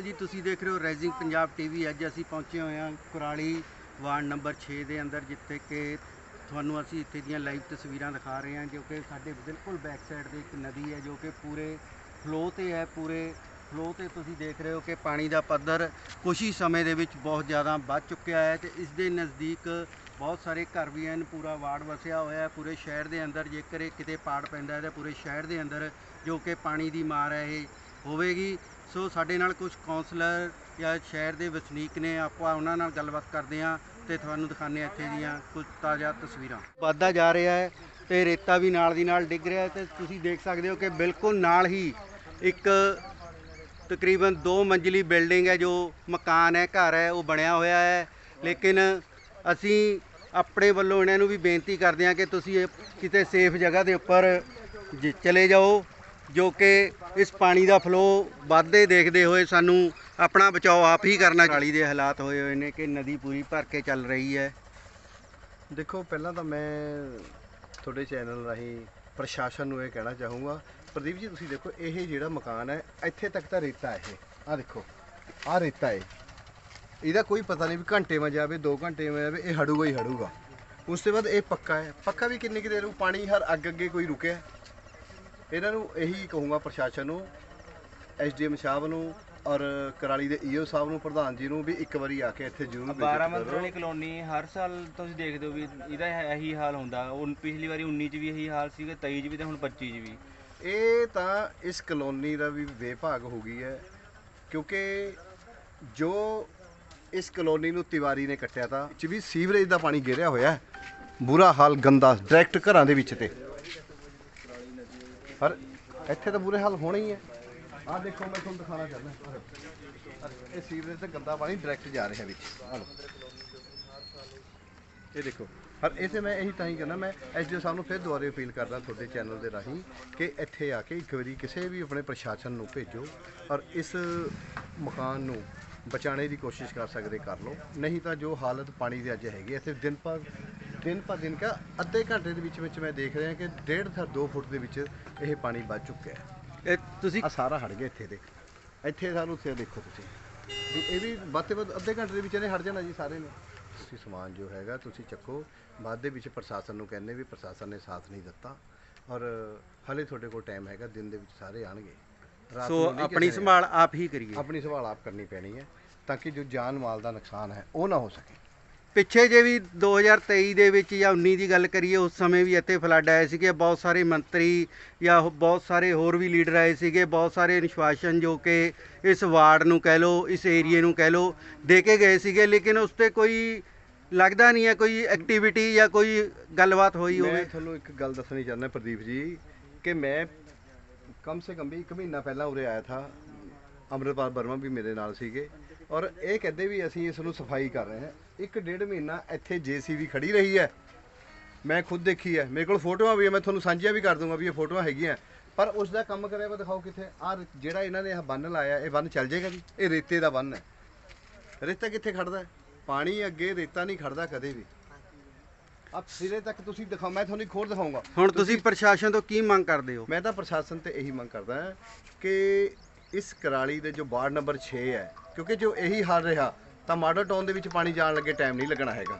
ਜੀ, ਤੁਸੀਂ ਦੇਖ ਰਹੇ ਹੋ ਰਾਈਜ਼ਿੰਗ ਪੰਜਾਬ ਟੀਵੀ ਅੱਜ ਅਸੀਂ ਪਹੁੰਚੇ ਹੋਏ ਹਾਂ ਕੁਰਾਲੀ ਵਾਰਡ ਨੰਬਰ 6 ਦੇ ਅੰਦਰ, ਜਿੱਥੇ ਕਿ ਤੁਹਾਨੂੰ ਅਸੀਂ ਇੱਥੇ ਦੀਆਂ ਲਾਈਵ ਤਸਵੀਰਾਂ ਦਿਖਾ ਰਹੇ ਹਾਂ, ਜੋ ਕਿ ਸਾਡੇ ਬਿਲਕੁਲ ਬੈਕ ਸਾਈਡ ਤੇ ਇੱਕ ਨਦੀ ਹੈ, ਜੋ ਕਿ ਪੂਰੇ ਫਲੋ ਤੇ ਹੈ, ਪੂਰੇ ਫਲੋ ਤੇ ਤੁਸੀਂ ਦੇਖ ਰਹੇ ਹੋ ਕਿ ਪਾਣੀ ਦਾ ਪੱਧਰ ਕੁਛ ਹੀ ਸਮੇਂ ਦੇ ਵਿੱਚ ਬਹੁਤ ਜ਼ਿਆਦਾ ਵੱਧ ਚੁੱਕਿਆ ਹੈ ਤੇ ਇਸ ਦੇ ਨਜ਼ਦੀਕ ਬਹੁਤ ਸਾਰੇ ਘਰ ਵੀ ਹਨ, ਪੂਰਾ ਵਾਰਡ ਵਸਿਆ ਹੋਇਆ ਹੈ, ਪੂਰੇ ਸ਼ਹਿਰ ਦੇ ਅੰਦਰ, ਜੇਕਰ ਇਹ ਕਿਤੇ ਪਾੜ ਪੈਂਦਾ ਹੈ ਤਾਂ ਪੂਰੇ ਸ਼ਹਿਰ ਦੇ ਅੰਦਰ ਜੋ ਕਿ ਪਾਣੀ ਦੀ ਮਾਰ ਹੈ, ਇਹ ਹੋਵੇਗੀ। ਸੋ ਸਾਡੇ ਨਾਲ ਕੁਝ ਕਾਉਂਸਲਰ ਜਾਂ ਸ਼ਹਿਰ ਦੇ ਵਸਨੀਕ ਨੇ, ਆਪਾਂ ਉਹਨਾਂ ਨਾਲ ਗੱਲਬਾਤ ਕਰਦੇ ਹਾਂ ਤੇ ਤੁਹਾਨੂੰ ਦਿਖਾਉਂਦੇ ਹਾਂ ਇੱਥੇ ਦੀਆਂ ਕੁਝ ਤਾਜ਼ਾ ਤਸਵੀਰਾਂ। ਵੱਧਦਾ ਜਾ ਰਿਹਾ ਹੈ ਤੇ ਰੇਤਾ ਵੀ ਨਾਲ ਦੀ ਨਾਲ ਡਿੱਗ ਰਿਹਾ ਹੈ ਤੇ ਤੁਸੀਂ ਦੇਖ ਸਕਦੇ ਹੋ ਕਿ ਬਿਲਕੁਲ ਨਾਲ ਹੀ ਇੱਕ ਤਕਰੀਬਨ 2 ਮੰਜ਼ਲੀ ਬਿਲਡਿੰਗ ਹੈ, ਜੋ ਮਕਾਨ ਹੈ, ਘਰ ਹੈ, ਉਹ ਬਣਿਆ ਹੋਇਆ ਹੈ। ਲੇਕਿਨ ਅਸੀਂ ਆਪਣੇ ਵੱਲੋਂ ਇਹਨਾਂ ਨੂੰ ਵੀ ਬੇਨਤੀ ਕਰਦੇ ਹਾਂ ਕਿ ਤੁਸੀਂ ਕਿਤੇ ਸੇਫ ਜਗ੍ਹਾ ਦੇ ਉੱਪਰ ਜ- ਚਲੇ ਜਾਓ। ਜੋ ਕਿ ਇਸ ਪਾਣੀ ਦਾ ਫਲੋ ਵੱਧਦੇ ਦੇਖਦੇ ਹੋਏ ਸਾਨੂੰ ਆਪਣਾ ਬਚਾਓ ਆਪ ਹੀ ਕਰਨਾ ਚਾਲੀ ਦੇ ਹਾਲਾਤ ਹੋਏ ਹੋਏ ਨੇ ਕਿ ਨਦੀ ਪੂਰੀ ਭਰ ਕੇ ਚੱਲ ਰਹੀ ਹੈ। ਦੇਖੋ, ਪਹਿਲਾਂ ਤਾਂ ਮੈਂ ਤੁਹਾਡੇ ਚੈਨਲ ਰਾਹੀਂ ਪ੍ਰਸ਼ਾਸਨ ਨੂੰ ਇਹ ਕਹਿਣਾ ਚਾਹੂੰਗਾ, ਪ੍ਰਦੀਪ ਜੀ, ਤੁਸੀਂ ਦੇਖੋ, ਇਹ ਜਿਹੜਾ ਮਕਾਨ ਹੈ, ਇੱਥੇ ਤੱਕ ਤਾਂ ਰੇਤਾ ਹੈ। ਇਹ ਆ ਦੇਖੋ ਆ ਰੇਤਾ ਹੈ। ਇਹਦਾ ਕੋਈ ਪਤਾ ਨਹੀਂ ਵੀ ਘੰਟੇ ਮਾ ਜਾਵੇ 2 ਘੰਟੇ ਮਾ ਜਾਵੇ, ਇਹ ਹੜੂਗਾ ਹੀ ਹੜੂਗਾ। ਉਸ ਤੋਂ ਬਾਅਦ ਇਹ ਪੱਕਾ ਹੈ। ਪੱਕਾ ਵੀ ਕਿੰਨੀ ਕੁ ਦੇਰ ਨੂੰ ਪਾਣੀ ਹਰ ਅੱਗ ਅੱਗੇ ਕੋਈ ਰੁਕਿਆ ਇਹਨਾਂ ਨੂੰ ਇਹੀ ਕਹੂੰਗਾ ਪ੍ਰਸ਼ਾਸਨ ਨੂੰ ਐਸਡੀਐਮ ਸਾਹਿਬ ਨੂੰ ਔਰ ਕਰਾਲੀ ਦੇ ਈਓ ਸਾਹਿਬ ਨੂੰ ਪ੍ਰਧਾਨ ਜੀ ਨੂੰ ਵੀ ਇੱਕ ਵਾਰੀ ਆ ਕੇ ਇੱਥੇ ਜ਼ਰੂਰ visit 12 ਕਰੋ। ਮੰਜ਼ਲੀ ਕਲੋਨੀ ਹਰ ਸਾਲ ਤੁਸੀਂ ਦੇਖਦੇ ਹੋ ਵੀ ਇਹਦਾ ਇਹ- ਇਹੀ ਹਾਲ ਹੁੰਦਾ। ਉਹ ਪਿਛਲੀ ਵਾਰੀ 19 ਚ ਵੀ ਇਹੀ ਹਾਲ ਸੀਗਾ 23 ਚ ਵੀ ਤੇ ਹੁਣ 25 ਚ ਵੀ। ਇਹ ਤਾਂ ਇਸ ਕਲੋਨੀ ਦਾ ਵੀ ਬੇਭਾਗ ਹੋ ਗਈ ਹੈ ਕਿਉਂਕਿ ਜੋ ਇਸ ਕਲੋਨੀ ਨੂੰ ਤਿਵਾਰੀ ਨੇ ਕੱਟਿਆ ਤਾਂ ਚ ਵੀ ਸੀਵਰੇਜ ਦਾ ਪਾਣੀ ਗਿਰਿਆ ਹੋਇਆ ਹੈ। ਬੁਰਾ ਹਾਲ ਗੰਦਾ ਡਾਇਰੈਕਟ ਘਰਾਂ ਦੇ ਵਿੱਚ ਤੇ। ਪਰ ਇੱਥੇ ਤਾਂ ਬੁਰੇ ਹਾਲ ਹੋਣੇ ਹੀ ਹੈ ਆਹ ਦੇਖੋ ਮੈਂ ਤੁਹਾਨੂੰ ਦਿਖਾਣਾ ਚਾਹੁੰਦਾ। ਆਹ ਇਹ ਸੀਵਰੇਜ ਤੇ ਗੰਦਾ ਪਾਣੀ ਡਾਇਰੈਕਟ ਜਾ ਰਿਹਾ ਵਿੱਚ। ਆਹ ਲਓ। ਇਹ ਦੇਖੋ ਪਰ ਇਹ ਤੇ ਮੈਂ ਇਹੀ ਤਾਂ ਹੀ ਕਹਿੰਦਾ ਮੈਂ ਐਸਡੀਓ ਸਾਹਿਬ ਨੂੰ ਫਿਰ ਦੁਬਾਰੇ ਅਪੀਲ ਕਰਦਾ ਤੁਹਾਡੇ ਚੈਨਲ ਦੇ ਰਾਹੀਂ ਕਿ ਇੱਥੇ ਆ ਕੇ ਇੱਕ ਵਾਰੀ ਕਿਸੇ ਵੀ ਆਪਣੇ ਪ੍ਰਸ਼ਾਸਨ ਨੂੰ ਭੇਜੋ ਔਰ ਇਸ ਮਕਾਨ ਨੂੰ ਬਚਾਉਣੇ ਦੀ ਕੋਸ਼ਿਸ਼ ਕਰ ਸਕਦੇ ਕਰ ਲਓ। ਨਹੀਂ ਤਾਂ ਜੋ ਹਾਲਤ ਪਾਣੀ ਦੀ ਅੱਜ ਹੈਗੀ ਹੈ, ਇੱਥੇ ਦਿਨ ਭਰ ਦਿਨ ਪਰ ਦਿਨ ਕਾ ਅੱਧੇ ਘੰਟੇ ਦੇ ਵਿੱਚ ਵਿੱਚ ਮੈਂ ਦੇਖ ਰਿਹਾ ਕਿ ਡੇਢ ਤੋਂ 2 ਫੁੱਟ ਦੇ ਵਿੱਚ ਇਹ ਪਾਣੀ ਵੱਧ ਚੁੱਕਿਆ ਹੈ। ਇਹ ਤੁਸੀਂ ਆ ਸਾਰਾ ਹਟ ਗਿਆ ਇੱਥੇ ਦੇ। ਇੱਥੇ ਸਾਨੂੰ ਉੱਥੇ ਦੇਖੋ ਤੁਸੀਂ। ਵੀ ਇਹ ਵੀ ਵੱਧ ਤੋਂ ਵੱਧ ਅੱਧੇ ਘੰਟੇ ਦੇ ਵਿੱਚ ਇਹਨੇ ਹਟ ਜਾਣਾ ਜੀ ਸਾਰੇ ਨੇ। ਤੁਸੀਂ ਸਮਾਨ ਜੋ ਹੈਗਾ ਤੁਸੀਂ ਚੱਕੋ। ਬਾਅਦ ਦੇ ਵਿੱਚ ਪ੍ਰਸ਼ਾਸਨ ਨੂੰ ਕਹਿੰਦੇ ਵੀ ਪ੍ਰਸ਼ਾਸਨ ਨੇ ਸਾਥ ਨਹੀਂ ਦਿੱਤਾ। ਔਰ ਹਲੇ ਤੁਹਾਡੇ ਕੋਲ ਟਾਈਮ ਹੈਗਾ ਦਿਨ ਦੇ ਵਿੱਚ ਸਾਰੇ ਆਣਗੇ ਸੋ ਆਪਣੀ ਸੰਭਾਲ ਆਪ ਹੀ ਕਰੀਏ। ਆਪਣੀ ਸੰਭਾਲ ਆਪ ਕਰਨੀ ਪੈਣੀ ਹੈ ਤਾਂ ਕਿ ਜੋ ਜਾਨ ਮਾਲ ਦਾ ਨੁਕਸਾਨ ਹੈ ਉਹ ਨਾ ਹੋ ਸਕੇ। ਪਿੱਛੇ ਜੇ ਵੀ 2023 ਦੇ ਵਿੱਚ ਜਾਂ 19 ਦੀ ਗੱਲ ਕਰੀਏ ਉਸ ਸਮੇਂ ਵੀ ਇੱਥੇ ਫਲੱਡ ਆਏ ਸੀਗੇ। ਬਹੁਤ ਸਾਰੇ ਮੰਤਰੀ ਜਾਂ ਬਹੁਤ ਸਾਰੇ ਹੋਰ ਵੀ ਲੀਡਰ ਆਏ ਸੀਗੇ। ਬਹੁਤ ਸਾਰੇ ਨਿਸ਼ਵਾਸਨ ਜੋ ਕਿ ਇਸ ਵਾਰਡ ਨੂੰ ਕਹਿ ਲਓ ਇਸ ਏਰੀਏ ਨੂੰ ਕਹਿ ਲਓ ਦੇ ਕੇ ਗਏ ਸੀਗੇ। ਲੇਕਿਨ ਉਸ ਤੇ ਕੋਈ ਲੱਗਦਾ ਨਹੀਂ ਹੈ ਕੋਈ ਐਕਟੀਵਿਟੀ ਜਾਂ ਕੋਈ ਗੱਲਬਾਤ ਹੋਈ ਮੈਂ ਹੋਵੇ। ਤੁਹਾਨੂੰ ਇੱਕ ਗੱਲ ਦੱਸਣੀ ਚਾਹੁੰਦਾ ਪ੍ਰਦੀਪ ਜੀ ਕਿ ਮੈਂ ਕਮ ਸੇ ਕਮ ਵੀ ਇੱਕ ਮਹੀਨਾ ਪਹਿਲਾਂ ਉਰੇ ਆਇਆ ਥਾ। ਅਮਰਪਾਲ ਵਰਮਾ ਵੀ ਮੇਰੇ ਨਾਲ ਸੀਗੇ। ਔਰ ਇਹ ਕਹਿੰਦੇ ਵੀ ਅਸੀਂ ਇਸ ਨੂੰ ਸਫ਼ਾਈ ਕਰ ਰਹੇ ਹਾਂ। ਇੱਕ ਡੇਢ ਮਹੀਨਾ ਇੱਥੇ ਜੀਸੀਬੀ ਖੜੀ ਰਹੀ ਹੈ। ਮੈਂ ਖੁਦ ਦੇਖੀ ਹੈ। ਮੇਰੇ ਕੋਲ ਫੋਟੋਆਂ ਵੀ ਹੈ। ਮੈਂ ਤੁਹਾਨੂੰ ਸਾਂਝੀਆਂ ਵੀ ਕਰ ਦੂੰਗਾ ਵੀ ਇਹ ਫੋਟੋਆਂ ਹੈਗੀਆਂ। ਪਰ ਉਸ ਦਾ ਕੰਮ ਕਰਿਆ ਵਾ ਦਿਖਾਓ ਕਿੱਥੇ। ਆ ਜਿਹੜਾ ਇਹਨਾਂ ਨੇ ਇਹ ਬੰਨ ਲਾਇਆ ਇਹ ਬੰਨ ਚੱਲ ਜਾਏਗਾ ਜੀ। ਇਹ ਰੇਤੇ ਦਾ ਬੰਨ ਹੈ। ਰੇਤਾ ਕਿੱਥੇ ਖੜਦਾ? ਪਾਣੀ ਅੱਗੇ ਰੇਤਾ ਨਹੀਂ ਖੜਦਾ ਕਦੇ ਵੀ। ਆ ਸਿਰੇ ਤੱਕ ਤੁਸੀਂ ਦਿਖਾਓ। ਮੈਂ ਤੁਹਾਨੂੰ ਇੱਕ ਹੋਰ ਦਿਖਾਊਂਗਾ। ਹੁਣ ਤੁਸੀਂ ਪ੍ਰਸ਼ਾਸਨ ਤੋਂ ਕੀ ਮੰਗ ਕਰਦੇ ਹੋ? ਮੈਂ ਤਾਂ ਪ੍ਰਸ਼ਾਸਨ ਤੇ ਇਹੀ ਮੰਗ ਕਰਦਾ ਕਿ ਇਸ ਕਰਾਲੀ ਦੇ ਜੋ ਵਾਰਡ ਨੰਬਰ 6 ਹੈ, ਕਿਉਂਕਿ ਜੋ ਇਹੀ ਹਾਲ ਰਿਹਾ, ਤਾਂ ਮਾਡਲ ਟਾਊਨ ਦੇ ਵਿੱਚ ਪਾਣੀ ਜਾਣ ਲੱਗੇ ਟਾਈਮ ਨਹੀਂ ਲੱਗਣਾ ਹੈਗਾ।